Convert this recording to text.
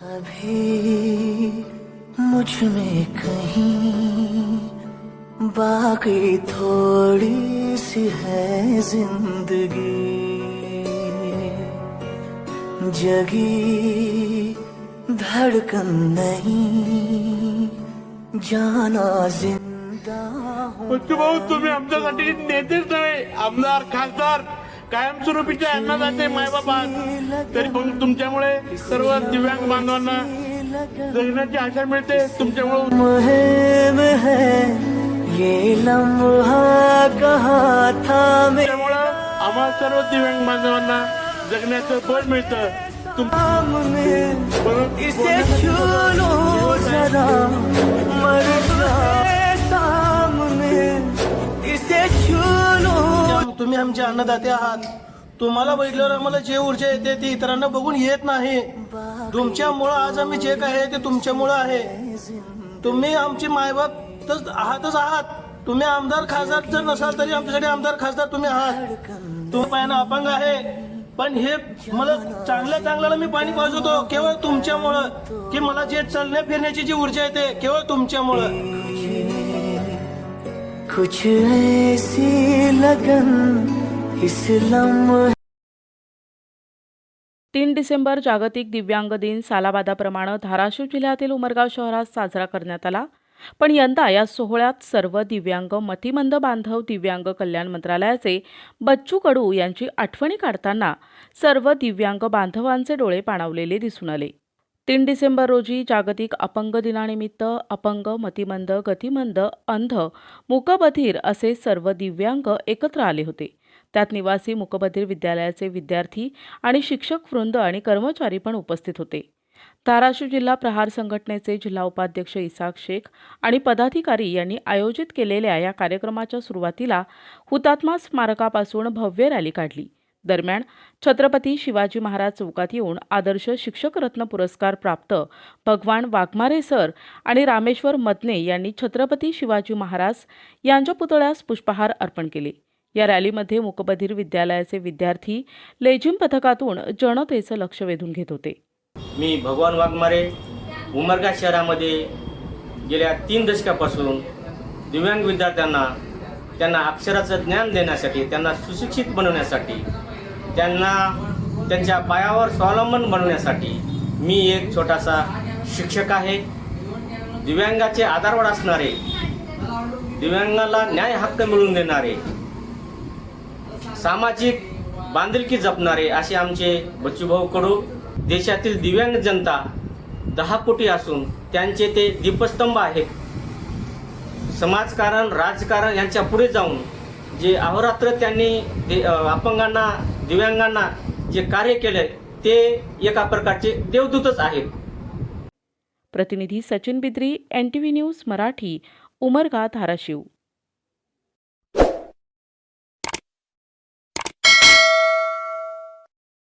अभी मुझमें कहीं बाकी थोड़ी सी है ज़िंदगी। जगी धड़कन नहीं, जाना ज़िंदा तुम्ही आमच्यासाठी नेतेच नव्हे आमदार खासदार। कायमस्वरूपीचे अन्नदाते मायबाप आहात तरी पण तुमच्यामुळे सर्व दिव्यांग बांधवांना जगण्याची आशा मिळते तुमच्यामुळे ये लम्हा कहाँ था मेरा त्यामुळं आम्हाला सर्व दिव्यांग बांधवांना जगण्याचं बळ मिळतं. तुम तुम्ही आमचे अन्नदाते आहात. तुम्हाला बघितल्यावर आम्हाला जे ऊर्जा येते ती इतरांना बघून येत नाही. तुमच्यामुळं आज आम्ही जे काय आहे ते तुमच्यामुळं आहे. तुम्ही आमचे मायबाप तर आहातच आहात. तुम्ही आमदार खासदार जर नसाल तरी आमच्यासाठी आमदार खासदार तुम्ही आहात. तुम्ही पायानं अपंग आहे. पण हे मला चांगल्या चांगल्याला मी पाणी पाजवतो. केवळ तुमच्यामुळं. की मला जे चालण्या फिरण्याची जी ऊर्जा येते केवळ तुमच्यामुळं. कुछ ऐसी लगन इस लम्हे तीन डिसेंबर जागतिक दिव्यांग दिन सालाबादाप्रमाणे धाराशिव जिल्ह्यातील उमरगाव शहरात साजरा करण्यात आला. पण यंदा या सोहळ्यात सर्व दिव्यांग मतिमंद बांधव दिव्यांग कल्याण मंत्रालयाचे बच्चू कडू यांची आठवणी काढताना सर्व दिव्यांग बांधवांचे डोळे पाणावलेले दिसून आले. तीन डिसेंबर रोजी जागतिक अपंग दिनानिमित्त अपंग मतिमंद गतिमंद अंध मुकबधीर असे सर्व दिव्यांग एकत्र आले होते. त्यात निवासी मुकबधीर विद्यालयाचे विद्यार्थी आणि शिक्षक वृंद आणि कर्मचारी पण उपस्थित होते. धाराशिव जिल्हा प्रहार संघटनेचे जिल्हा उपाध्यक्ष इसाक शेख आणि पदाधिकारी यांनी आयोजित केलेल्या या कार्यक्रमाच्या सुरुवातीला हुतात्मा स्मारकापासून भव्य रॅली काढली. दरम्यान छत्रपती शिवाजी महाराज चौकात येऊन आदर्श शिक्षक रत्न पुरस्कार प्राप्त भगवान वाघमारे सर आणि रामेश्वर मतने यांनी छत्रपती शिवाजी महाराज यांच्या पुतळ्यास पुष्पहार अर्पण केले. या रॅलीमध्ये मुकबधीर विद्यालयाचे विद्यार्थी लेझिम पथकातून जनतेचं लक्ष वेधून घेत होते. मी भगवान वाघमारे उमरगा शहरामध्ये गेल्या तीन दशकापासून दिव्यांग विद्यार्थ्यांना त्यांना अक्षराचं ज्ञान देण्यासाठी त्यांना सुशिक्षित बनवण्यासाठी त्यांना त्यांच्या पायावर स्वावलंबन बनवण्यासाठी मी एक छोटासा शिक्षक आहे. दिव्यांगाचे आधारवड असणारे दिव्यांगाला न्याय हक्क मिळवून देणारे सामाजिक बांधिलकी जपणारे असे आमचे बच्चूभाऊ कडू देशातील दिव्यांग जनता दहा कोटी असून त्यांचे ते दीपस्तंभ आहेत. समाजकारण राजकारण यांच्या पुढे जाऊन जे अहोरात्र त्यांनी दे- अपंगांना दिव्यांगांना जे कार्य केले ते एका प्रकारचे देवदूतच आहेत. प्रतिनिधी Sachin Bidri N T V news Marathi Umarga Dharashiv.